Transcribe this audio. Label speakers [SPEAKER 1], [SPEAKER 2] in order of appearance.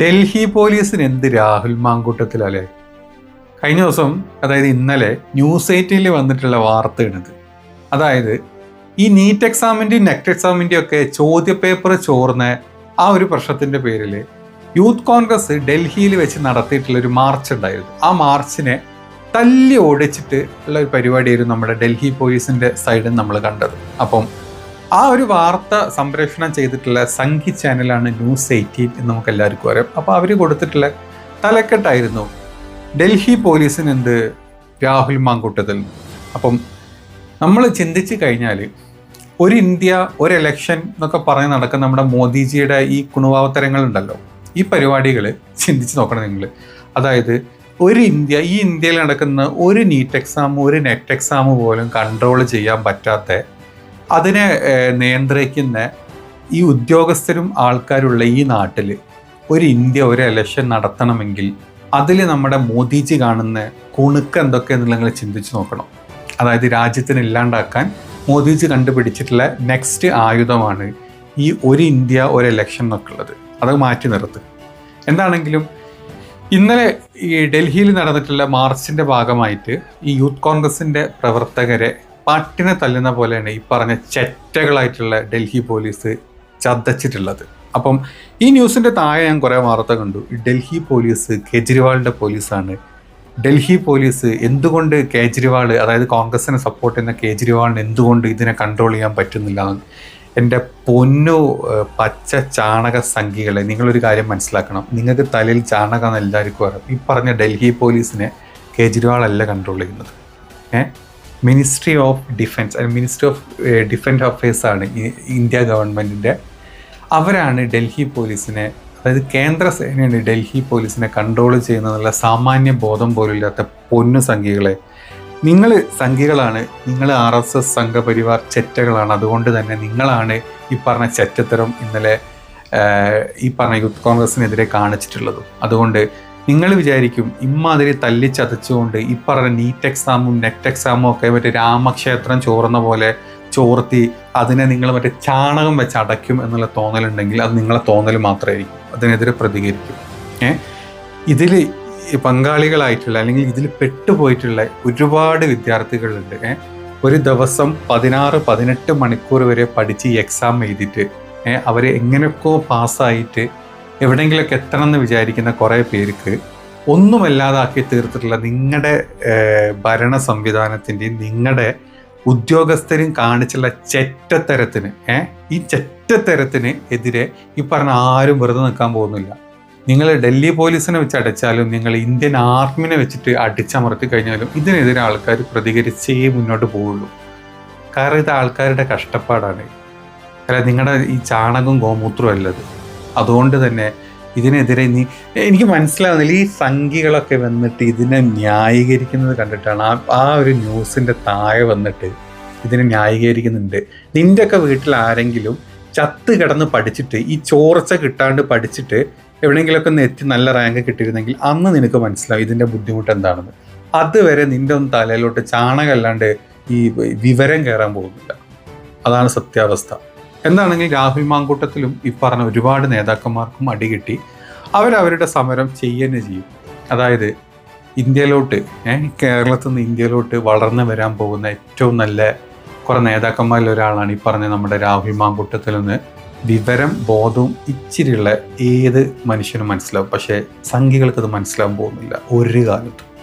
[SPEAKER 1] ഡൽഹി പോലീസിന് എന്ത് രാഹുൽ മാങ്കൂട്ടത്തിലല്ലേ? കഴിഞ്ഞ ദിവസം അതായത് ഇന്നലെ ന്യൂസ് എയ്റ്റീനിൽ വന്നിട്ടുള്ള വാർത്തയാണിത്. അതായത് ഈ നീറ്റ് എക്സാമിന്റെയും നെറ്റ് എക്സാമിന്റെയും ഒക്കെ ചോദ്യപേപ്പർ ചോർന്ന ആ ഒരു പ്രശ്നത്തിന്റെ പേരിൽ യൂത്ത് കോൺഗ്രസ് ഡൽഹിയിൽ വെച്ച് നടത്തിയിട്ടുള്ള ഒരു മാർച്ച് ഉണ്ടായിരുന്നു. ആ മാർച്ചിനെ തല്ലി ഓടിച്ചിട്ട് ഉള്ള ഒരു പരിപാടിയായിരുന്നു നമ്മുടെ ഡൽഹി പോലീസിന്റെ സൈഡിൽ നമ്മൾ കണ്ടത്. അപ്പം ആ ഒരു വാർത്ത സംപ്രേഷണം ചെയ്തിട്ടുള്ള സംഘി ചാനലാണ് ന്യൂസ് എയ്റ്റീൻ എന്ന് നമുക്ക് എല്ലാവർക്കും അറിയാം. അപ്പോൾ അവർ കൊടുത്തിട്ടുള്ള തലക്കെട്ടായിരുന്നു. ഡൽഹി പോലീസിന് എന്ത്? രാഹുൽ മാങ്കൂട്ടത്തിൽ. അപ്പം നമ്മൾ ചിന്തിച്ച് കഴിഞ്ഞാൽ ഒരു ഇന്ത്യ ഒരു എലക്ഷൻ എന്നൊക്കെ പറഞ്ഞ് നടക്കുന്ന നമ്മുടെ മോദിജിയുടെ ഈ കുണുവാവത്തരങ്ങളുണ്ടല്ലോ. ഈ പരിപാടികൾ ചിന്തിച്ച് നോക്കണം നിങ്ങൾ അതായത് ഒരു ഇന്ത്യ ഈ ഇന്ത്യയിൽ നടക്കുന്ന ഒരു നീറ്റ് എക്സാം ഒരു നെറ്റ് എക്സാം പോലും കൺട്രോൾ ചെയ്യാൻ പറ്റാത്ത അതിനെ നിയന്ത്രിക്കുന്ന ഈ ഉദ്യോഗസ്ഥരും ആൾക്കാരുള്ള ഈ നാട്ടിൽ ഒരു ഇന്ത്യ ഒരു എലക്ഷൻ നടത്തണമെങ്കിൽ അതിൽ നമ്മുടെ മോദിജി കാണുന്ന കുണുക്ക് എന്തൊക്കെയെന്നുള്ള നിങ്ങൾ ചിന്തിച്ച് നോക്കണം. അതായത് രാജ്യത്തിന് ഇല്ലാണ്ടാക്കാൻ മോദിജി കണ്ടുപിടിച്ചിട്ടുള്ള നെക്സ്റ്റ് ആയുധമാണ് ഈ ഒരു ഇന്ത്യ ഒരു എലക്ഷൻ എന്നൊക്കെ ഉള്ളത്. അത് മാറ്റി നിർത്തുക എന്താണെങ്കിലും ഇന്നലെ ഈ ഡൽഹിയിൽ നടന്നിട്ടുള്ള മാർച്ചിന്റെ ഭാഗമായിട്ട് ഈ യൂത്ത് കോൺഗ്രസിന്റെ പ്രവർത്തകരെ പട്ടിനെ തല്ലുന്ന പോലെയാണ് ഈ പറഞ്ഞ ചെറ്റകളായിട്ടുള്ള ഡൽഹി പോലീസ് ചതച്ചിട്ടുള്ളത്. അപ്പം ഈ ന്യൂസിന്റെ താഴെ ഞാൻ കുറേ വാർത്ത കണ്ടു. ഡൽഹി പോലീസ് കേജ്രിവാളിന്റെ പോലീസാണ്. ഡൽഹി പോലീസ് എന്തുകൊണ്ട് കേജ്രിവാൾ അതായത് കോൺഗ്രസിനെ സപ്പോർട്ട് ചെയ്യുന്ന കേജ്രിവാളിന് എന്തുകൊണ്ട് ഇതിനെ കൺട്രോൾ ചെയ്യാൻ പറ്റുന്നില്ല. എന്റെ പൊന്നു പച്ച ചാണക സംഖ്യകളെ നിങ്ങളൊരു കാര്യം മനസ്സിലാക്കണം. നിങ്ങൾക്ക് തലയിൽ ചാണകം എന്ന് എല്ലാവർക്കും അറിയാം. ഈ പറഞ്ഞ ഡൽഹി പോലീസിനെ കേജ്രിവാൾ അല്ല കൺട്രോൾ ചെയ്യുന്നത്. ഏഹ് മിനിസ്ട്രി ഓഫ് ഡിഫൻസ് അല്ലെങ്കിൽ മിനിസ്ട്രി ഓഫ് ഡിഫൻസ് അഫയേഴ്സാണ് ഇന്ത്യ ഗവൺമെന്റിന്റെ അവരാണ് ഡൽഹി പോലീസിനെ അതായത് കേന്ദ്ര സേനയാണ് ഡൽഹി പോലീസിനെ കൺട്രോൾ ചെയ്യുന്നതെന്നുള്ള സാമാന്യ ബോധം പോലില്ലാത്ത പൊന്നു സംഖ്യകളെ. നിങ്ങൾ സംഖ്യകളാണ് നിങ്ങൾ ആർ എസ് എസ് സംഘപരിവാർ ചെറ്റകളാണ്. അതുകൊണ്ട് തന്നെ നിങ്ങളാണ് ഈ പറഞ്ഞ ചെറ്റത്തരം ഇന്നലെ ഈ പറഞ്ഞ യൂത്ത് കോൺഗ്രസിനെതിരെ കാണിച്ചിട്ടുള്ളതും. അതുകൊണ്ട് നിങ്ങൾ വിചാരിക്കും ഇമ്മാതിരി തല്ലിച്ചതച്ചുകൊണ്ട് ഈ പറഞ്ഞ നീറ്റ് എക്സാമും നെറ്റ് എക്സാമും ഒക്കെ മറ്റേ രാമക്ഷേത്രം ചോർന്ന പോലെ ചോർത്തി അതിനെ നിങ്ങൾ മറ്റേ ചാണകം വെച്ച് അടയ്ക്കും എന്നുള്ള തോന്നലുണ്ടെങ്കിൽ അത് നിങ്ങളെ തോന്നൽ മാത്രമായിരിക്കും. അതിനെതിരെ പ്രതികരിക്കും. ഏ? ഇതിൽ പങ്കാളികളായിട്ടുള്ള അല്ലെങ്കിൽ ഇതിൽ പെട്ടുപോയിട്ടുള്ള ഒരുപാട് വിദ്യാർത്ഥികളുണ്ട്. ഏ? ഒരു ദിവസം പതിനാറ് പതിനെട്ട് മണിക്കൂർ വരെ പഠിച്ച് എക്സാം എഴുതിയിട്ട് അവർ അവരെ എങ്ങനെയൊക്കെയോ പാസ്സായിട്ട് എവിടെയെങ്കിലുമൊക്കെ എത്തണം എന്ന് വിചാരിക്കുന്ന കുറേ പേർക്ക് ഒന്നുമല്ലാതാക്കി തീർത്തിട്ടുള്ള നിങ്ങളുടെ ഭരണ സംവിധാനത്തിന്റെയും നിങ്ങളുടെ ഉദ്യോഗസ്ഥരും കാണിച്ചുള്ള ചെറ്റത്തരത്തിന് ഏ ഈ ചെറ്റത്തരത്തിന് എതിരെ ഈ പറഞ്ഞ ആരും വെറുതെ നിൽക്കാൻ പോകുന്നില്ല. നിങ്ങൾ ഡൽഹി പോലീസിനെ വെച്ച് അടച്ചാലും നിങ്ങൾ ഇന്ത്യൻ ആർമിനെ വെച്ചിട്ട് അടിച്ചമർത്തി കഴിഞ്ഞാലും ഇതിനെതിരെ ആൾക്കാർ പ്രതികരിച്ചേ മുന്നോട്ട് പോവുള്ളൂ. കാരണം ഇത് ആൾക്കാരുടെ കഷ്ടപ്പാടാണ്. അല്ല നിങ്ങളുടെ ഈ ചാണകം ഗോമൂത്രവും അല്ലത് അതുകൊണ്ട് തന്നെ ഇതിനെതിരെ നീ എനിക്ക് മനസ്സിലാവുന്നില്ല ഈ സംഖികളൊക്കെ വന്നിട്ട് ഇതിനെ ന്യായീകരിക്കുന്നത് കണ്ടിട്ടാണ് ആ ആ ഒരു ന്യൂസിന്റെ താഴെ വന്നിട്ട് ഇതിനെ ന്യായീകരിക്കുന്നുണ്ട്. നിന്റെയൊക്കെ വീട്ടിൽ ആരെങ്കിലും ചത്ത് കിടന്ന് പഠിച്ചിട്ട് ഈ ചോർച്ച കിട്ടാണ്ട് പഠിച്ചിട്ട് എവിടെയെങ്കിലുമൊക്കെ ഒന്ന് എത്തി നല്ല റാങ്ക് കിട്ടിയിരുന്നെങ്കിൽ അന്ന് നിനക്ക് മനസ്സിലാവും ഇതിന്റെ ബുദ്ധിമുട്ട് എന്താണെന്ന്. അതുവരെ നിന്റെ ഒന്ന് തലയിലോട്ട് ചാണകമല്ലാണ്ട് ഈ വിവരം കയറാൻ പോകുന്നില്ല. അതാണ് സത്യാവസ്ഥ. എന്താണെങ്കിൽ രാഹുൽ മാങ്കൂട്ടത്തിലും ഈ പറഞ്ഞ ഒരുപാട് നേതാക്കന്മാർക്കും അടികിട്ടി അവരവരുടെ സമരം ചെയ്യന്നെ ചെയ്യും. അതായത് ഇന്ത്യയിലോട്ട് കേരളത്തിൽ നിന്ന് ഇന്ത്യയിലോട്ട് വളർന്നു വരാൻ പോകുന്ന ഏറ്റവും നല്ല കുറെ നേതാക്കന്മാരിൽ ഒരാളാണ് ഈ പറഞ്ഞ നമ്മുടെ രാഹുൽ മാങ്കൂട്ടത്തിൽ നിന്ന് വിവരം ബോധവും ഇച്ചിരിയുള്ള ഏത് മനുഷ്യനും മനസ്സിലാവും. പക്ഷേ സംഖ്യകൾക്കത് മനസ്സിലാവാൻ പോകുന്നില്ല ഒരു കാലത്തും.